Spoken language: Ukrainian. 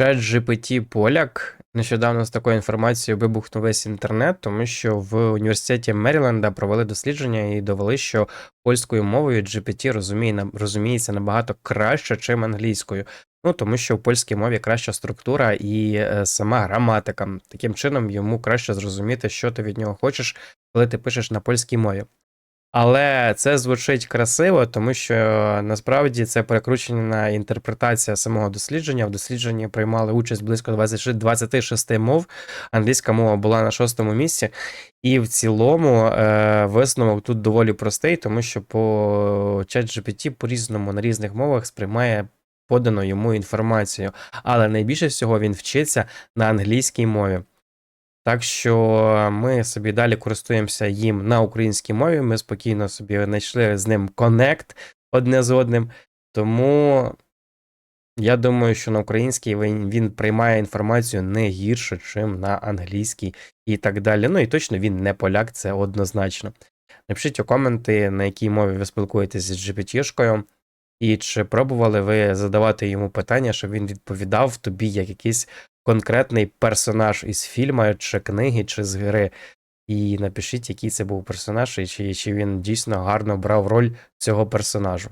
Чат GPT Поляк. Нещодавно з такою інформацією вибухнув весь інтернет, тому що в університеті Меріленда провели дослідження і довели, що польською мовою GPT розуміє, розуміється набагато краще, чим англійською. Ну, тому що в польській мові краща структура і е, сама граматика. Таким чином йому краще зрозуміти, що ти від нього хочеш, коли ти пишеш на польській мові. Але це звучить красиво, тому що насправді це перекручена інтерпретація самого дослідження. В дослідженні приймали участь близько 26 26 мов. Англійська мова була на шостому місці. І в цілому е, висновок тут доволі простий, тому що по ChatGPT по-різному на різних мовах сприймає подану йому інформацію. Але найбільше всього він вчиться на англійській мові. Так що ми собі далі користуємося їм на українській мові. Ми спокійно собі знайшли з ним коннект одне з одним. Тому я думаю, що на українській він, він приймає інформацію не гірше, чим на англійській і так далі. Ну і точно він не поляк, це однозначно. Напишіть у коменти, на якій мові ви спілкуєтеся з GPT-шкою, і чи пробували ви задавати йому питання, щоб він відповідав тобі як якийсь конкретний персонаж із фільму, чи книги, чи з гри. І напишіть, який це був персонаж, і чи, чи він дійсно гарно брав роль цього персонажу.